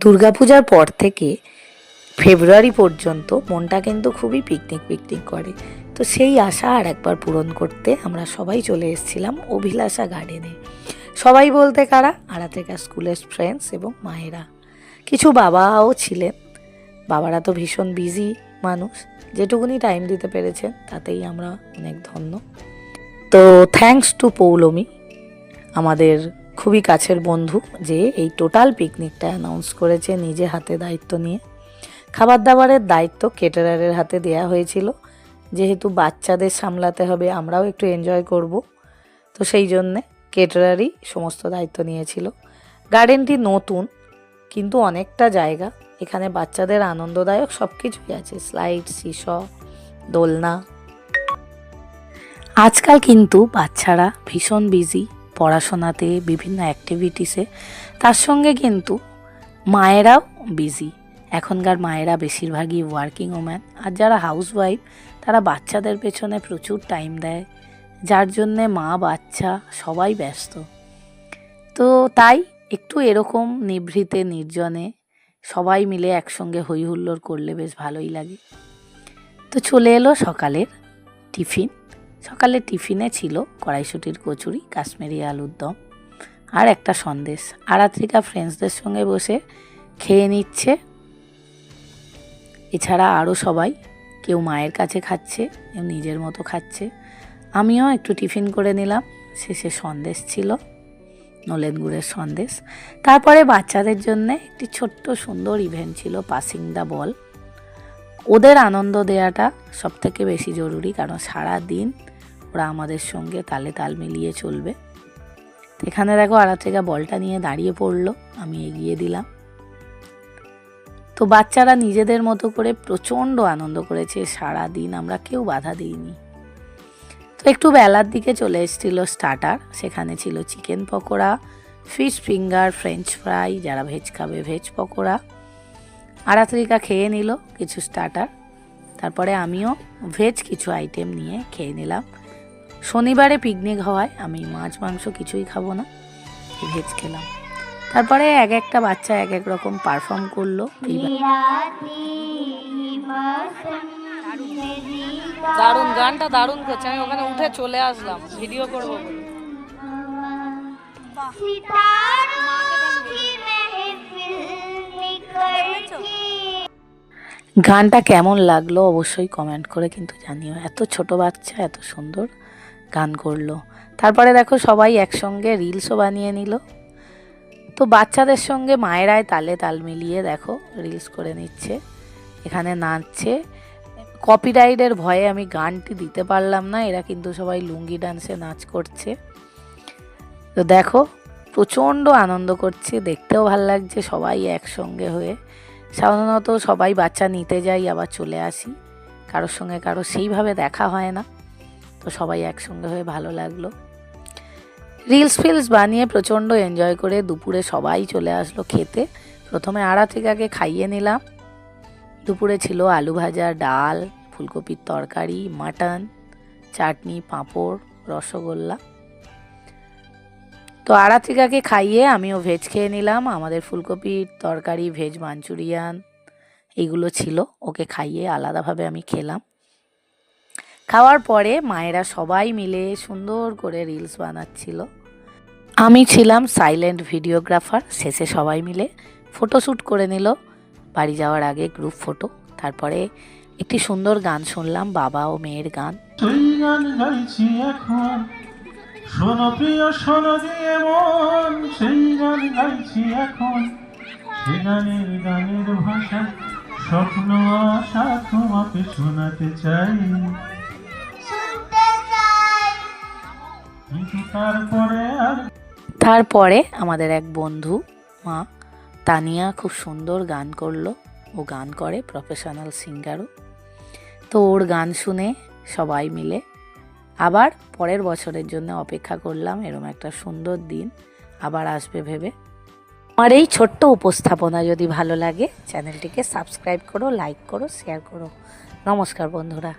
দুর্গাপূজার পর থেকে ফেব্রুয়ারি পর্যন্ত মনটা কিন্তু খুবই পিকনিক পিকনিক করে। তো সেই আশা আর একবার পূরণ করতে আমরা সবাই চলে এসেছিলাম অভিলাষা গার্ডেনে সবাই বলতে কারা? আড়াতেকা স্কুলের ফ্রেন্ডস এবং মায়েরা। কিছু বাবাও ছিলেন। বাবারা তো ভীষণ বিজি মানুষ। যেটুকুনি টাইম দিতে পেরেছেন, তাতেই আমরা অনেক ধন্য। তো থ্যাঙ্কস টু পৌলমি, আমাদের খুবই কাছের বন্ধু যে এই টোটাল পিকনিকটা অ্যানাউন্স করেছে নিজে হাতে দায়িত্ব নিয়ে। খাবার দাবারের দায়িত্ব কেটারারের হাতে দেয়া হয়েছিল। যেহেতু বাচ্চাদের সামলাতে হবে, আমরাও একটু এনজয় করব। তো সেই জন্যে কেটারারই সমস্ত দায়িত্ব নিয়েছিল। গার্ডেনটি নতুন, কিন্তু অনেকটা জায়গা। এখানে বাচ্চাদের আনন্দদায়ক সব কিছুই আছে। স্লাইড সিস, দোলনা। আজকাল কিন্তু বাচ্চারা ভীষণ বিজি পড়াশোনাতে বিভিন্ন অ্যাক্টিভিটিসে তার সঙ্গে কিন্তু মায়েরাও বিজি এখনকার মায়েরা বেশিরভাগই ওয়ার্কিং ওম্যান আর যারা হাউসওয়াইফ তারা বাচ্চাদের পেছনে প্রচুর টাইম দেয়। যার জন্যে মা, বাচ্চা সবাই ব্যস্ত। তো তাই একটু এরকম নিভৃতে, নির্জনে সবাই মিলে একসঙ্গে হই হুল্লোড় করলে বেশ ভালোই লাগে। তো চলে এলো সকালের টিফিন। সকালে টিফিনে ছিল কড়াইশুটির কচুরি, কাশ্মীরি আলুর দম আর একটা সন্দেশ। আরাত্রিকা ফ্রেন্ডসদের সঙ্গে বসে খেয়ে নিচ্ছে। এছাড়া আরও সবাই কেউ মায়ের কাছে খাচ্ছে, কেউ নিজের মতো খাচ্ছে। আমিও একটু টিফিন করে নিলাম। শেষে সন্দেশ ছিল, নলেন গুড়ের সন্দেশ। তারপরে বাচ্চাদের জন্য একটি ছোট্ট সুন্দর ইভেন্ট ছিল পাসিং দ্য বল ওদের আনন্দ দেওয়াটা সবথেকে বেশি জরুরি, কারণ সারা দিন ওরা আমাদের সঙ্গে তালে তাল মিলিয়ে চলবে। এখানে দেখো আরাত্রিকা বলটা নিয়ে দাঁড়িয়ে পড়ল, আমি এগিয়ে দিলাম। তো বাচ্চারা নিজেদের মতো করে প্রচণ্ড আনন্দ করেছে সারা দিন আমরা কেউ বাধা দিইনি। তো একটু বেলার দিকে চলে এসেছিল স্টার্টার, সেখানে ছিল chicken pakora, fish finger, french fry, যারা ভেজ খাবে ভেজ পকোড়া। আরাত্রিকা খেয়ে নিল কিছু স্টার্টার, তারপরে আমিও ভেজ কিছু আইটেম নিয়ে খেয়ে নিলাম। শনিবারে পিকনিক হওয়ায় আমি মাছ মাংস কিছুই খাব না ভেজ খেলাম। তারপরে এক একটা বাচ্চা এক এক রকম পারফর্ম করল দারুণ গানটা দারুণ করছে আমি ওখানে উঠে চলে আসলাম ভিডিও করব। গানটা কেমন লাগল অবশ্যই কমেন্ট করে কিন্তু জানিও। এত ছোট বাচ্চা এত সুন্দর। গান করল। তারপরে দেখো সবাই একসঙ্গে রিলসও বানিয়ে নিল। তো বাচ্চাদের সঙ্গে মায়েরাই তালে তাল মিলিয়ে দেখো রিলস করে নিচ্ছে। এখানে নাচছে। কপিরাইটের ভয়ে আমি গানটি দিতে পারলাম না, এরা কিন্তু সবাই লুঙ্গি ডান্সে নাচ করছে। তো দেখো প্রচণ্ড আনন্দ করছে, দেখতেও ভালো লাগছে সবাই একসঙ্গে হয়ে। সাধারণত সবাই বাচ্চা নিতে যাই, আবার চলে আসি। কারোর সঙ্গে কারও সেইভাবে দেখা হয় না। তো সবাই একসঙ্গে হয়ে ভালো লাগল। রিলস ফিলস বানিয়ে প্রচণ্ড এনজয় করে দুপুরে সবাই চলে আসলো খেতে। প্রথমে আড়াথিকাকে খাইয়ে নিলাম। দুপুরে ছিল আলু ভাজা, ডাল, ফুলকপির তরকারি, মাটন, চাটনি, পাঁপড়, রসগোল্লা। তো আরাত্রিকাকে খাইয়ে আমিও ভেজ খেয়ে নিলাম। আমাদের ফুলকপির তরকারি ভেজ মাঞ্চুরিয়ান এইগুলো ছিল। ওকে খাইয়ে আলাদাভাবে আমি খেলাম। খাওয়ার পরে মায়েরা সবাই মিলে সুন্দর করে রিলস বানাচ্ছিল। আমি ছিলাম সাইলেন্ট ভিডিওগ্রাফার, শেষে সবাই মিলে ফটোশ্যুট করে নিল। বাড়ি যাওয়ার আগে গ্রুপ ফটো, তারপরে একটি সুন্দর গান শুনলাম, বাবা ও মেয়ের গান। স্বপ্ন, আশা তোমাকে শোনাতে চাই। তারপরে আমাদের এক বন্ধু, মা, তানিয়া খুব সুন্দর গান করল। ও গান করে প্রফেশনাল সিঙ্গারও তো ওর গান শুনে সবাই মিলে আবার পরের বছরের জন্য অপেক্ষা করলাম, এরম একটা সুন্দর দিন আবার আসবে ভেবে। আমার এই ছোট্ট উপস্থাপনা যদি ভালো লাগে চ্যানেলটিকে সাবস্ক্রাইব করো লাইক করো শেয়ার করো। নমস্কার বন্ধুরা।